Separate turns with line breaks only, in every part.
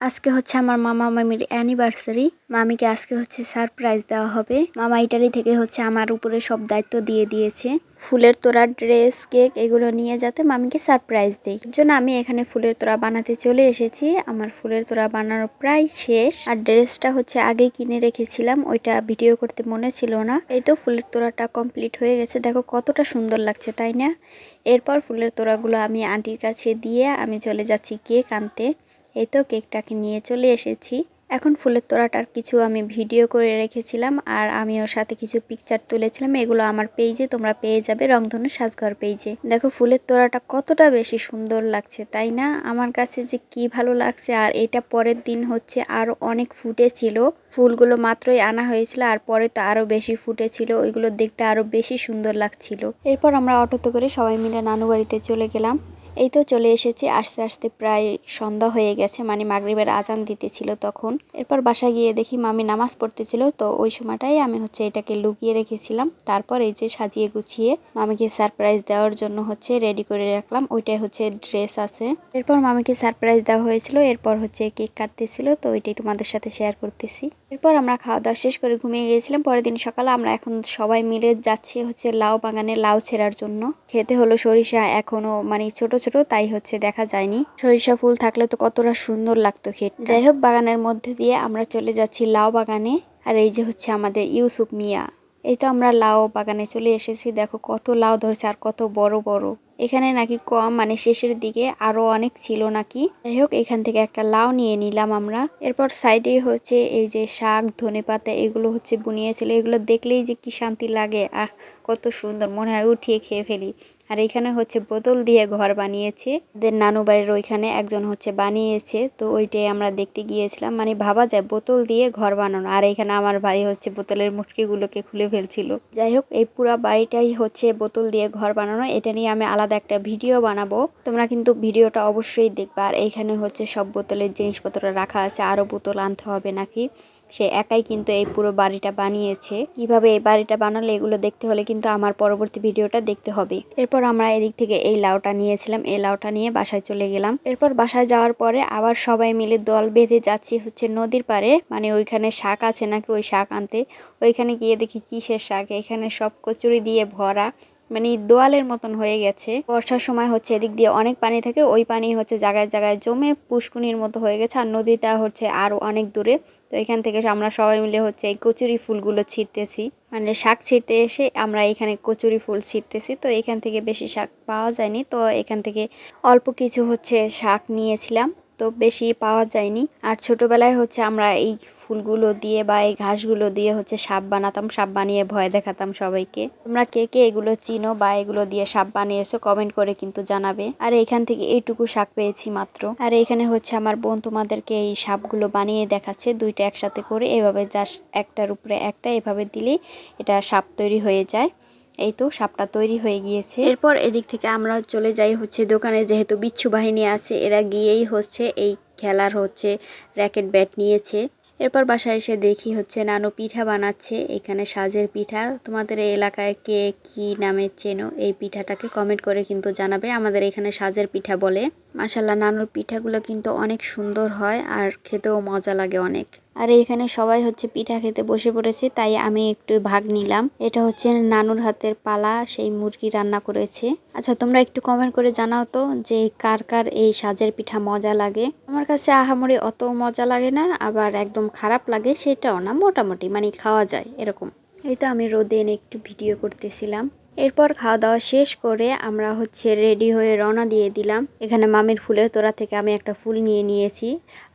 আজকে হচ্ছে আমার মামা মামির অ্যানিভার্সারি মামিকে আজকে হচ্ছে সারপ্রাইজ দেওয়া হবে। মামা ইটালি থেকে হচ্ছে আমার উপরে সব দায়িত্ব দিয়ে দিয়েছে। ফুলের তোড়া ড্রেস কেক এগুলো নিয়ে যাতে মামিকে সারপ্রাইজ দেয়। জন্য আমি এখানে ফুলের তোড়া বানাতে চলে এসেছি। আমার ফুলের তোড়া বানানো প্রায় শেষ। আর ড্রেসটা হচ্ছে আগে কিনে রেখেছিলাম, ওইটা ভিডিও করতে মনে ছিল না। এই তো ফুলের তোড়াটা কমপ্লিট হয়ে গেছে। দেখো কতটা সুন্দর লাগছে, তাই না? এরপর ফুলের তোড়াগুলো আমি আন্টির কাছে দিয়ে আমি চলে যাচ্ছি কেক আনতে। এই তো কেকটাকে নিয়ে চলে এসেছি। এখন ফুলের তোড়াটার কিছু আমি ভিডিও করে রেখেছিলাম আর আমি ওর সাথে কিছু পিকচার তুলেছিলাম। এগুলো আমার পেজে তোমরা পেয়ে যাবে রংধনু সাজঘর পেজে দেখো ফুলের তোড়াটা কতটা বেশি সুন্দর লাগছে, তাই না? আমার কাছে যে কি ভালো লাগছে আর এটা পরের দিন হচ্ছে আরও অনেক ফুটেছিল। ফুলগুলো মাত্রই আনা হয়েছিল আর পরে তো আরও বেশি ফুটেছিল, ওইগুলো দেখতে আরও বেশি সুন্দর লাগছিল। এরপর আমরা অটোতে করে সবাই মিলে নানু বাড়িতে চলে গেলাম। এই তো চলে এসেছি। আস্তে আস্তে প্রায় সন্ধ্যা হয়ে গেছে মানে মাগরিবের আজান দিতেছিল তখন। এরপর বাসায় গিয়ে দেখি মামি নামাজ পড়তেছিল, তো ওই সময়টাই আমি হচ্ছে এটাকে লুকিয়ে রেখেছিলাম। তারপর এই যে সাজিয়ে গুছিয়ে মামিকে সারপ্রাইজ দেওয়ার জন্য হচ্ছে রেডি করে রাখলাম, ওইটাই হচ্ছে ড্রেস আছে। এরপর মামিকে সারপ্রাইজ দেওয়া হয়েছিল, এরপর হচ্ছে কেক কাটতেছিল, তো ওইটাই তোমাদের সাথে শেয়ার করতেছি। এরপর আমরা খাওয়া দাওয়া শেষ করে ঘুমিয়ে গিয়েছিলাম, পরের দিন সকালে আমরা এখন সবাই মিলে যাচ্ছি হচ্ছে লাউ বাগানে লাউ ছেঁড়ার জন্য। খেতে হলো সরিষা, এখনও মানে ছোট ছোট, তাই হচ্ছে দেখা যায়নি। সরিষা ফুল থাকলে তো কতটা সুন্দর লাগতো খেতে। যাই হোক বাগানের মধ্যে দিয়ে আমরা চলে যাচ্ছি লাউ বাগানে। আর এই যে হচ্ছে আমাদের ইউসুফ মিয়া। এই তো আমরা লাউ বাগানে চলে এসেছি। দেখো কত লাউ ধরেছে আর কত বড় বড়। এখানে নাকি কম মানে শেষের দিকে আরও অনেক ছিল নাকি। যাই হোক এখান থেকে একটা লাউ নিয়ে নিলাম আমরা। এরপর সাইডে হচ্ছে এই যে শাক, ধনে পাতা, এগুলো হচ্ছে বুনিয়েছিল এগুলো দেখলেই যে কি শান্তি লাগে। আহ, কত সুন্দর। মনে হয় উঠিয়ে খেয়ে ফেলি। আর এখানে হচ্ছে বোতল দিয়ে ঘর বানিয়েছে। এদের নানু বাড়ির ওইখানে একজন হচ্ছে বানিয়েছে। তো ওইটাই আমরা দেখতে গিয়েছিলাম। মানে ভাবা যায় বোতল দিয়ে ঘর বানানো। আর এখানে আমার ভাই হচ্ছে বোতলের মুটকিগুলোকে খুলে ফেলছিল। যাই হোক, এই পুরো বাড়িটাই হচ্ছে বোতল দিয়ে ঘর বানানো। এটা নিয়ে আমি আলাদা একটা ভিডিও বানাবো। তোমরা কিন্তু ভিডিওটা অবশ্যই দেখবা। আর এইখানে হচ্ছে সব বোতলের জিনিসপত্র রাখা আছে। আরও বোতল আনতে হবে নাকি? সে একাই কিন্তু এই পুরো বাড়িটা বানিয়েছে। কীভাবে এই বাড়িটা বানালে এগুলো দেখতে হলে কিন্তু আমার পরবর্তী ভিডিওটা দেখতে হবে। এরপর আমরা এদিক থেকে এই লাউটা নিয়েছিলাম, এই লাউটা নিয়ে বাসায় চলে গেলাম। এরপর বাসায় যাওয়ার পরে আবার সবাই মিলে দল বেঁধে যাচ্ছি হচ্ছে নদীর পারে মানে ওইখানে শাক আছে নাকি ওই শাক আনতে। ওইখানে গিয়ে দেখি কিসের শাক, এখানে সব কচুরি দিয়ে ভরা। মানে দোয়ালের মতন হয়ে গেছে। বর্ষার সময় হচ্ছে এদিক দিয়ে অনেক পানি থাকে, ওই পানি হচ্ছে জায়গায় জায়গায় জমে পুষ্কুনির মতো হয়ে গেছে আর নদীটা হচ্ছে আরও অনেক দূরে। তো এখান থেকে আমরা সবাই মিলে হচ্ছে এই কচুরি ফুলগুলো ছিঁড়তেছি মানে শাক ছিঁড়তে এসে আমরা এখানে কচুরি ফুল ছিঁড়তেছি তো এখান থেকে বেশি শাক পাওয়া যায়নি। তো এখান থেকে অল্প কিছু হচ্ছে শাক নিয়েছিলাম। তো বেশি পাওয়া যায়নি। আর ছোটবেলায় হচ্ছে আমরা এই ফুলগুলো দিয়ে বা এই ঘাসগুলো দিয়ে হচ্ছে সাপ বানাতাম, সাপ বানিয়ে ভয় দেখাতাম সবাইকে। তোমরা কে কে এগুলো চিনো বা এগুলো দিয়ে সাপ বানিয়েছো কমেন্ট করে কিন্তু জানাবে। আর এখান থেকে এইটুকু শাক পেয়েছি মাত্র। আর এখানে হচ্ছে আমার বোন তোমাদেরকে এই সাপগুলো বানিয়ে দেখাচ্ছে। দুইটা একসাথে করে এভাবে জাস্ট একটার উপরে একটা এভাবে দিলেই এটা সাপ তৈরি হয়ে যায়। এই তো সাপটা তৈরি হয়ে গিয়েছে। এরপর এদিক থেকে আমরা চলে যাই হচ্ছে দোকানে, যেহেতু বিচ্ছু বাহিনী আছে, এরা গিয়েই হচ্ছে এই খেলার হচ্ছে র্যাকেট ব্যাট নিয়েছে। এরপর বাসায় এসে দেখি হচ্ছে নানু পিঠা বানাচ্ছে, এখানে সাজের পিঠা। তোমাদের এলাকায় কে কি নামে চেনো? এই পিঠাটাকে কমেন্ট করে কিন্তু জানাবে। আমাদের এখানে সাজের পিঠা বলে। মাসাল্লাহ নানুর পিঠাগুলো কিন্তু অনেক সুন্দর হয় আর খেতেও মজা লাগে অনেক। আর এখানে সবাই হচ্ছে পিঠা খেতে বসে পড়েছে, তাই আমি একটু ভাগ নিলাম। এটা হচ্ছে নানুর হাতের পালা, সেই মুরগি রান্না করেছে। আচ্ছা তোমরা একটু কমেন্ট করে জানাও তো যে কার কার এই সাজের পিঠা মজা লাগে। আমার কাছে আহামরি অত মজা লাগে না, আবার একদম খারাপ লাগে সেটাও না, মোটামুটি মানে খাওয়া যায় এরকম। এই তো আমি রোদে এনে একটু ভিডিও করতেছিলাম। এরপর খাওয়া দাওয়া শেষ করে আমরা হচ্ছে রেডি হয়ে রওনা দিয়ে দিলাম। এখানে মামির ফুলের তোড়া থেকে আমি একটা ফুল নিয়ে নিয়েছি।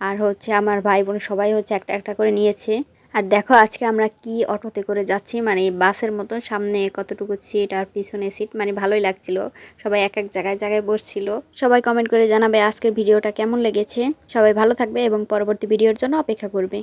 আর হচ্ছে আমার ভাই বোন সবাই হচ্ছে একটা একটা করে নিয়েছে। আর দেখো আজকে আমরা কি অটোতে করে যাচ্ছি মানে বাসের মতন সামনে কতটুকু সিট আর পিছনে সিট মানে ভালোই লাগছিল। সবাই এক এক জায়গায় জায়গায় বসছিল। সবাই কমেন্ট করে জানাবে আজকের ভিডিওটা কেমন লেগেছে। সবাই ভালো থাকবে এবং পরবর্তী ভিডিওর জন্য অপেক্ষা করবে।